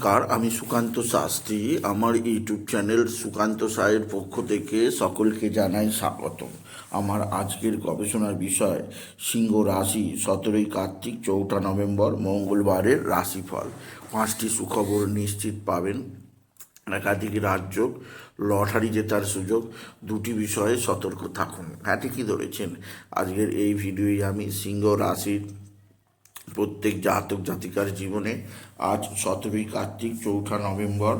নমস্কার, আমি সুকান্ত শাস্ত্রী। আমার ইউটিউব চ্যানেল সুকান্ত সায়ের পক্ষ থেকে সকলকে জানাই স্বাগত আমার আজকের গবেষণার বিষয়, সিংহ রাশি, সতেরোই কার্তিক, চৌঠা নভেম্বর, মঙ্গলবারের রাশিফল। পাঁচটি সুখবর নিশ্চিত পাবেন। একাধিক রাজ্য লটারি জেতার সুযোগ, দুটি বিষয়ে সতর্ক থাকুন। হ্যাঁ ঠিকই ধরেছেন? আজকের এই ভিডিওই আমি সিংহ রাশির প্রত্যেক জাতক জাতিকার জীবনে আজ সতেরোই কার্তিক চৌঠা নভেম্বর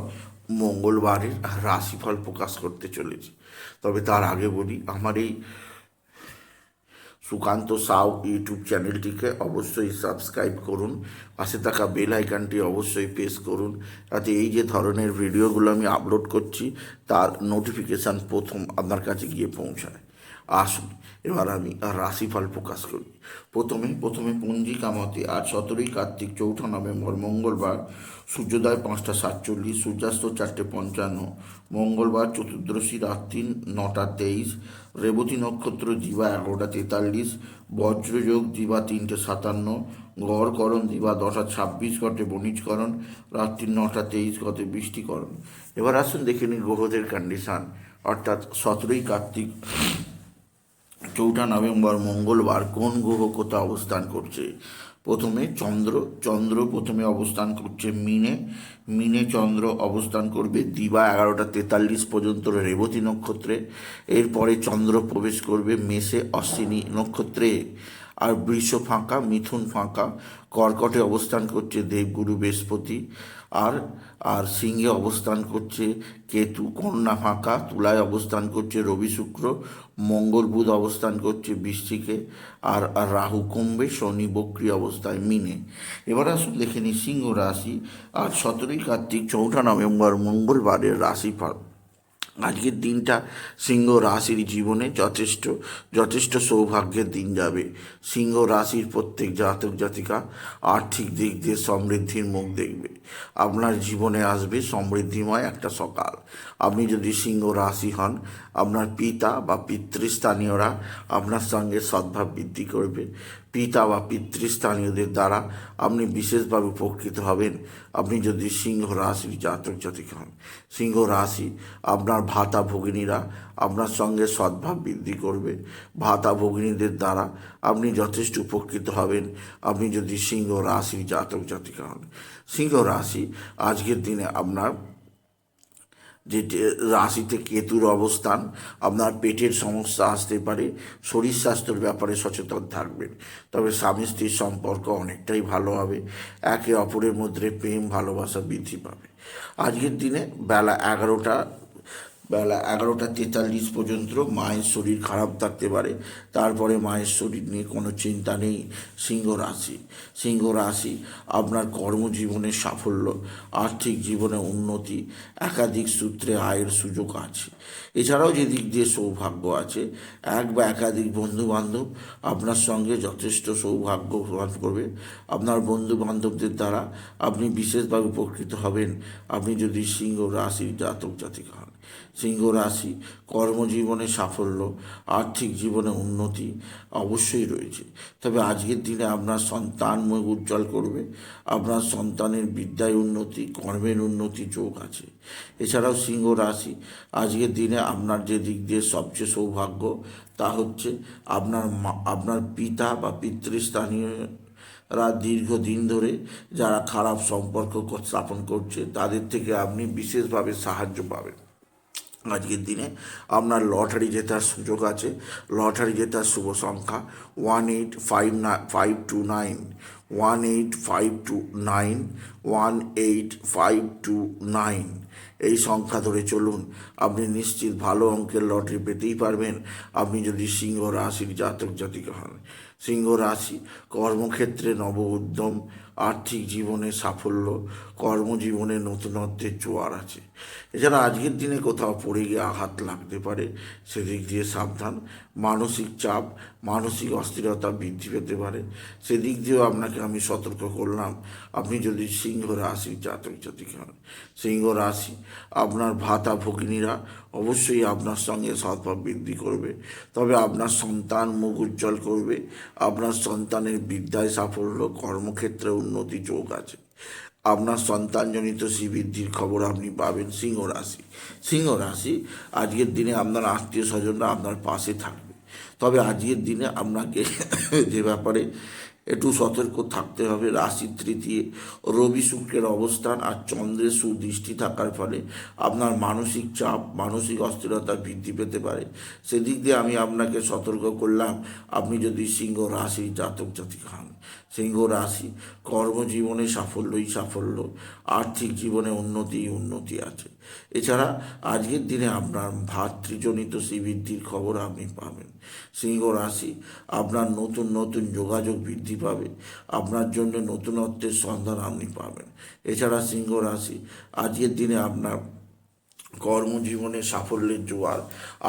মঙ্গলবারের রাশিফল প্রকাশ করতে চলেছে। তবে তার আগে বলি, আমার এই সুকান্ত সাউ ইউটিউব চ্যানেলটিকে অবশ্যই সাবস্ক্রাইব করুন, পাশে থাকা বেল আইকনটি অবশ্যই প্রেস করুন, যাতে এই যে ধরনের ভিডিওগুলো আমি আপলোড করছি, তার নোটিফিকেশান প্রথম আপনার কাছে গিয়ে পৌঁছায়। আসুন। এবার আমি রাশিফল প্রকাশ করি। প্রথমে প্রথমে পঞ্জিকা মতে আজ সতেরোই কার্তিক চৌঠা নভেম্বর মঙ্গলবার, সূর্যোদয় পাঁচটা সাতচল্লিশ, সূর্যাস্ত চারটে পঞ্চান্ন, মঙ্গলবার চতুর্দশী রাত্রি নটা তেইশ, রেবতী নক্ষত্র জীবা এগারোটা তেতাল্লিশ, বজ্রযোগ জীবা তিনটে সাতান্ন, গড়করণ দিবা দশটা ছাব্বিশ, ঘটে বণিজকরণ, রাত্রি নটা তেইশ, ঘটে বৃষ্টিকরণ। এবার আসুন দেখে নিন গ্রহদের কন্ডিশন অর্থাৎ সতেরোই কার্তিক চৌঠা নভেম্বর, মঙ্গলবার কোন গ্রহ কোথা অবস্থান করছে? প্রথমে চন্দ্র চন্দ্র প্রথমে অবস্থান করছে মিনে। মিনে চন্দ্র অবস্থান করবে দিবা এগারোটা তেতাল্লিশ পর্যন্ত রেবতী নক্ষত্রে। এরপরে চন্দ্র প্রবেশ করবে মেষে অশ্বিনী নক্ষত্রে। আর বৃষ ফাঁকা, মিথুন ফাঁকা, কর্কটে অবস্থান করছে দেবগুরু বৃহস্পতি, আর আর সিংহে অবস্থান করছে কেতু, কন্যা ফাঁকা, তুলায় অবস্থান করছে রবি শুক্র, মঙ্গল বুধ অবস্থান করছে বৃষ্টিকে আর আর রাহু কুম্ভে, শনি বক্রি অবস্থায় মিনে। এবার আসুন দেখে নিই সিংহ রাশি, আর সতেরোই কার্তিক, চৌঠা নভেম্বর, মঙ্গলবারের রাশিফল। আজকের দিনটা সিংহ রাশির জীবনে যথেষ্ট যথেষ্ট সৌভাগ্যের দিন যাবে। সিংহ রাশির প্রত্যেক জাতক, জাতিকা আর্থিক দিক দিয়ে সমৃদ্ধির মুখ দেখবে। আপনার জীবনে আসবে সমৃদ্ধিময় একটা সকাল। আপনি যদি সিংহ রাশি হন, আপনার পিতা বা পিতৃস্থানীয়রা আপনার সঙ্গে সদ্ভাব বৃদ্ধি করবে। পিতা বা পিতৃস্থানীয়দের দ্বারা আপনি বিশেষভাবে উপকৃত হবেন। আপনি যদি সিংহ রাশির জাতক জাতিক হন, সিংহ রাশি আপনার ভাতা ভগিনীরা আপনার সঙ্গে সদ্ভাব বৃদ্ধি করবে। ভাতা ভগিনীদের দ্বারা আপনি যথেষ্ট উপকৃত হবেন। আপনি যদি সিংহ রাশির জাতক জাতিকা হন, সিংহ রাশি আজকের দিনে আপনার যে রাশিতে কেতুর অবস্থান, আপনার পেটের সমস্যা আসতে পারে, শরীর স্বাস্থ্যের ব্যাপারে সচেতন থাকবেন। তবে স্বামী স্ত্রীর সম্পর্ক অনেকটাই ভালো হবে। একে অপরের মধ্যে প্রেম, ভালোবাসা বৃদ্ধি পাবে। আজকের দিনে বেলা এগারোটা বেলা এগারোটা তেতাল্লিশ পর্যন্ত মায়ের শরীর খারাপ থাকতে পারে। তারপরে মায়ের শরীর নিয়ে কোনো চিন্তা নেই। সিংহ রাশি। সিংহ রাশি আপনার কর্মজীবনে সাফল্য, আর্থিক জীবনে উন্নতি, একাধিক সূত্রে আয়ের সুযোগ আছে। এছাড়াও যে দিক দিয়ে সৌভাগ্য আছে, এক বা একাধিক বন্ধু বান্ধব আপনার সঙ্গে যথেষ্ট সৌভাগ্য প্রদান করবে। আপনার বন্ধু বান্ধবদের দ্বারা আপনি বিশেষভাবে উপকৃত হবেন। আপনি যদি সিংহ রাশির জাতক জাতিকা হন। সিংহ রাশি, কর্মজীবনে সাফল্য, আর্থিক জীবনে উন্নতি অবশ্যই রয়েছে। তবে আজকের দিনে আপনার সন্তান মুখ উজ্জ্বল করবে, আপনার সন্তানের বিদ্যায় উন্নতি, কর্মের উন্নতি যোগ আছে। এছাড়াও সিংহ রাশি, আজকের দিনে আপনার যে দিক দিয়ে সবচেয়ে সৌভাগ্য তা হচ্ছে আপনার আপনার পিতা বা পিতৃস্থানীয় রা দীর্ঘদিন ধরে যারা খারাপ সম্পর্ক স্থাপন করছে, তাদের থেকে আপনি বিশেষভাবে সাহায্য পাবেন। আজকের দিনে। আপনার লটারি জেতার সুযোগ আছে। লটারি জেতার শুভ সংখ্যা one eight five five two nine. One eight five two nine, one eight five two nine. এই সংখ্যা ধরে চলুন। আপনি নিশ্চিত ভালো অঙ্কের লটারি পেতেই পারবেন। আপনি যদি সিংহ রাশির জাতক জাতিকা হন। সিংহ রাশি, কর্মক্ষেত্রে নব উদ্যম, আর্থিক জীবনে সাফল্য, কর্মজীবনে নতুনত্বের জোয়ার আছে। এছাড়া আজকের দিনে কোথাও পড়ে গিয়ে আঘাত লাগতে পারে, সেদিক দিয়ে সাবধান। মানসিক চাপ, মানসিক অস্থিরতা বৃদ্ধি পেতে পারে। সেদিক দিয়েও আপনাকে আমি সতর্ক করলাম, আপনি যদি সিংহ রাশির জাতক জাতিক হন। সিংহ রাশি, আপনার ভাতা ভগিনীরা অবশ্যই আপনার সঙ্গে সদ্ভাব বৃদ্ধি করবে, তবে আপনার সন্তান মুখ উজ্জ্বল করবে আপনার সন্তানের বিদ্যায় সাফল্য, কর্মক্ষেত্রে উন্নতি যোগ আছে। আপনার সন্তানজনিত শ্রীবৃদ্ধির খবর আপনি পাবেন সিংহ রাশি। সিংহ রাশি, আজকের দিনে আপনার আত্মীয় স্বজনরা আপনার পাশে থাকবে। তবে আজকের দিনে আপনাকে যে ব্যাপারে একটু সতর্ক থাকতে হবে। রাশি তৃতীয়, রবি শুক্রের অবস্থান আর চন্দ্রের সুদৃষ্টি থাকার ফলে আপনার মানসিক চাপ, মানসিক অস্থিরতা বৃদ্ধি পেতে পারে। সেদিক দিয়ে আমি আপনাকে সতর্ক করলাম, আপনি যদি সিংহ রাশি জাতক জাতিকা হন, সিংহ রাশি কর্মজীবনে সাফল্যই সাফল্য, আর্থিক জীবনে উন্নতি উন্নতি আছে। এছাড়া আজকের দিনে আপনার ভাতৃজনিত শ্রীবৃদ্ধির খবর আপনি পাবেন। সিংহ রাশি আপনার নতুন নতুন যোগাযোগ বৃদ্ধি পাবে আপনার জন্য নতুনত্বের সন্ধান আপনি পাবেন। এছাড়া সিংহ রাশি, আজকের দিনে আপনার কর্মজীবনে সাফল্যের জোয়ার,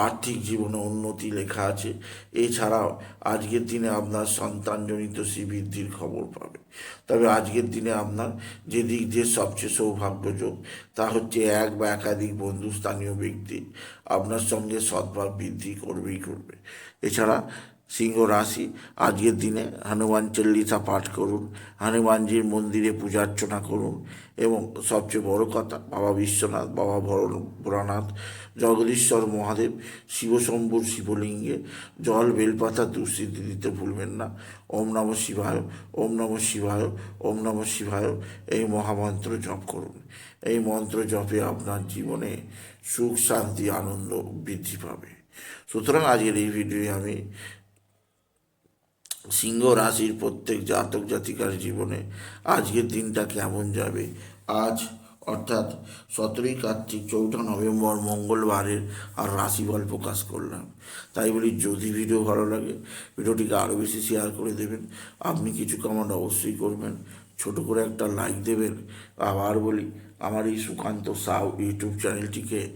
আর্থিক জীবনে উন্নতি লেখা আছে। এছাড়াও আজকের দিনে আপনার সন্তানজনিত শ্রীবৃদ্ধির খবর পাবে। তবে আজকের দিনে আপনার যে দিক দিয়ে সবচেয়ে সৌভাগ্যযোগ, তা হচ্ছে এক বা একাধিক বন্ধু স্থানীয় ব্যক্তি আপনার সঙ্গে সদ্ভাব বৃদ্ধি করবেই করবে। এছাড়া সিংহ রাশি, আজকের দিনে হনুমান চল্লিশা পাঠ করুন, হনুমানজির মন্দিরে পূজার্চনা করুন এবং সবচেয়ে বড় কথা, বাবা বিশ্বনাথ, বাবা ভরণ, ভোলানাথ, জগদীশ্বর মহাদেব, শিবশম্ভুর শিবলিঙ্গে, জল বেলপাতা দুঃস্থিতি দিতে ভুলবেন না। ওম নম শিবায়, ওম নম শিবায়, ওম নম শিবায়, এই মহামন্ত্র জপ করুন। এই মন্ত্র জপে আপনার জীবনে সুখ, শান্তি, আনন্দ বৃদ্ধি পাবে। সুতরাং আজকের এই ভিডিওয়ে আমি সিংহ রাশির প্রত্যেক জাতক জাতিকার জীবনে আজকের দিনটা কেমন যাবে? আজ, অর্থাৎ সতেরোই কার্তিক, চৌঠা নভেম্বর, মঙ্গলবারের আর রাশিফল প্রকাশ করলাম। তাই বলি, যদি ভিডিও ভালো লাগে, ভিডিওটিকে আরও বেশি শেয়ার করে দেবেন। আপনি কিছু কমেন্ট অবশ্যই করবেন। ছোট করে একটা লাইক দেবেন। আবার বলি, আমার এই সুকান্ত সাউ ইউটিউব চ্যানেলটিকে